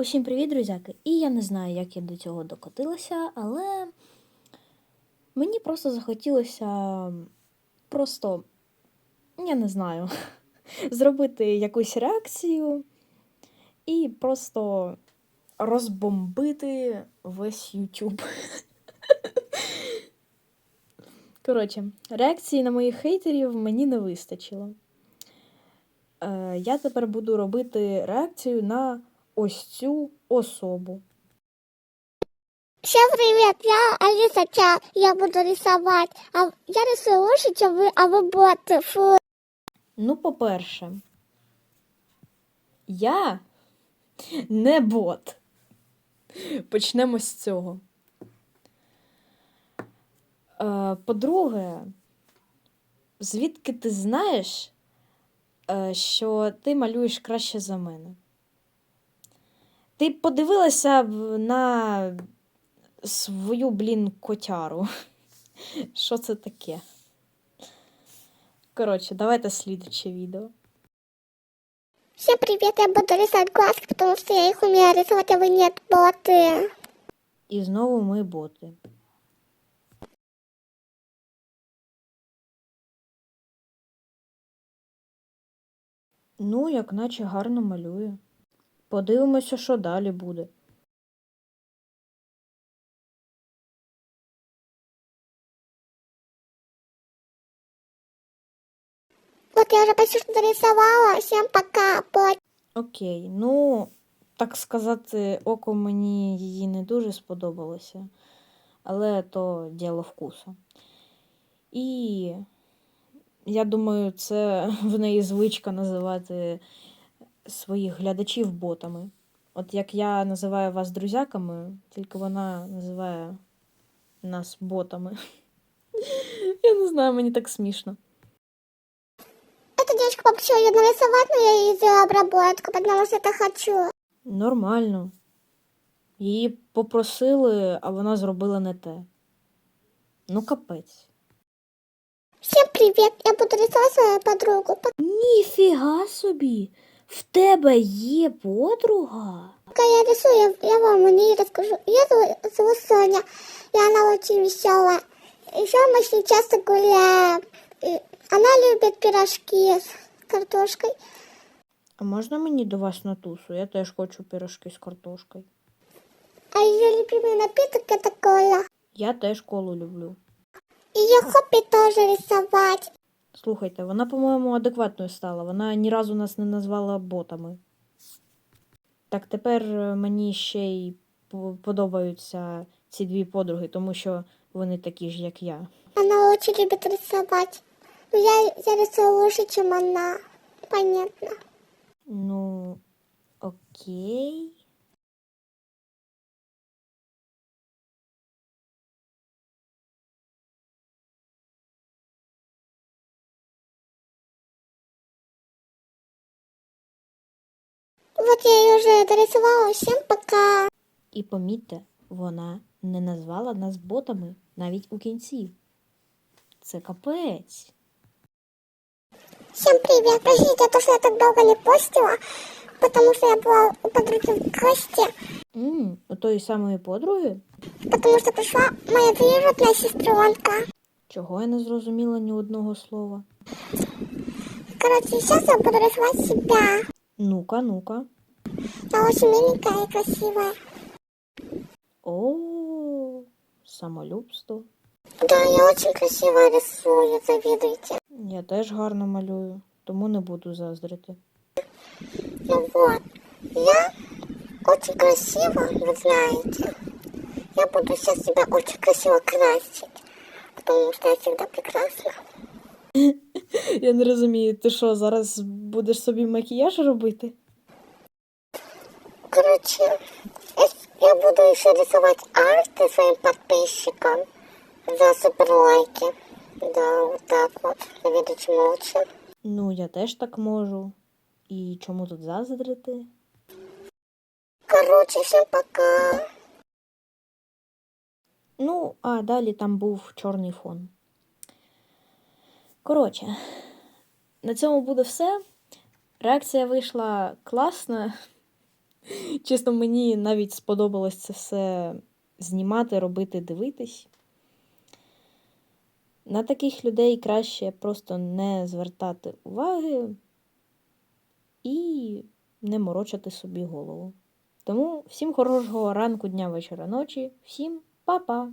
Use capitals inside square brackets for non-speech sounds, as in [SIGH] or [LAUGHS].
Усім привіт, друзяки! І я не знаю, як я до цього докотилася, але мені просто захотілося просто, я не знаю, [LAUGHS] зробити якусь реакцію і просто розбомбити весь YouTube. [LAUGHS] Коротше, реакції на моїх хейтерів мені не вистачило. Е, я тепер буду робити реакцію на ось цю особу. Всем привет, я Алиса Ча, я буду рисовать. А я рисую лучше, чем вы, а вы боты. Фу. Ну, по-перше, я не бот. Почнемо з цього. Е, По-друге, звідки ти знаєш, е, що ти малюєш краще за мене? Ти подивилася на свою, блін, котяру. [LAUGHS] Що це таке? Коротше, давайте слідче відео. Всем привет, я буду рисовать глазки, потому что я их умею рисовать, а вы нет, боты. І знову ми боти. Ну, як наче гарно малює. Подивимося, що далі буде. Вот я уже почти что дорисовала. Всем пока, бот. Окей, ну, так сказати, око мені її не дуже сподобалося, але то діло вкусу. І я думаю, це [LAUGHS] в неї звичка називати своїх глядачів ботами. От як я називаю вас друзяками, тільки вона називає нас ботами. [LAUGHS] Я не знаю, мені так смішно. Эта девочка попросила ее нарисовать, но я ей сделала обработку, потому что это хочу. Нормально. Її попросили, а вона зробила не те. Ну, капець. Всем привет, я буду рисовать свою подругу. Ніфіга собі! В тебе є подруга? Пока я рисую, я, я вам о ней расскажу. Ее зовут, зовут Соня, и она очень веселая. Еще мы с ней часто гуляем. И она любит пирожки с картошкой. А можна мені до вас на тусу? Я теж хочу пирожки з картошкою. А ее любимый напиток это кола. Я теж колу люблю. Ее хобби тоже рисовать. Слухайте, вона, по-моєму, адекватною стала. Вона ні разу нас не назвала ботами. Так тепер е, мені ще й подобаються ці дві подруги, тому що вони такі ж, як я. Она очень любит рисовать. Но я, я рисую лучше, чем она. Понятно. Ну, окей. Вот я ее уже дорисовала. Всем пока. І помітьте, вона не назвала нас ботами навіть у кінці. Це капець. Всем привет. Простите, то, что я так долго не постила, потому что я была у подруги в гости. м у тої самої подруги? Потому что пришла моя двоюродная сестренка. Чого я не зрозуміла ні одного слова? Короче, сейчас я буду рисовать себя. Ну-ка, ну-ка. Я очень миленькая и красивая. О, самолюбство. Да, я очень красиво рисую, завидуйте. Я теж гарно малюю, тому не буду заздрити. Ну вот, я очень красиво, вы знаете. Я буду сейчас себя очень красиво красить, потому что я всегда прекрасна. [LAUGHS] [LAUGHS] Я не розумію, ти що, зараз будеш собі макіяж робити? Короче, я- буду еще рисовать арты своим подписчикам за супер лайки. Да, вот так вот, завидуйте молча. Ну, я теж так можу. І чому тут заздрити? Короче, всем пока. Ну, а далі там був чорний фон. Коротше, на цьому буде все. Реакція вийшла класна. [LAUGHS] Чесно, мені навіть сподобалось це все знімати, робити, дивитись. На таких людей краще просто не звертати уваги і не морочити собі голову. Тому всім хорошого ранку, дня, вечора, ночі, всім па-па!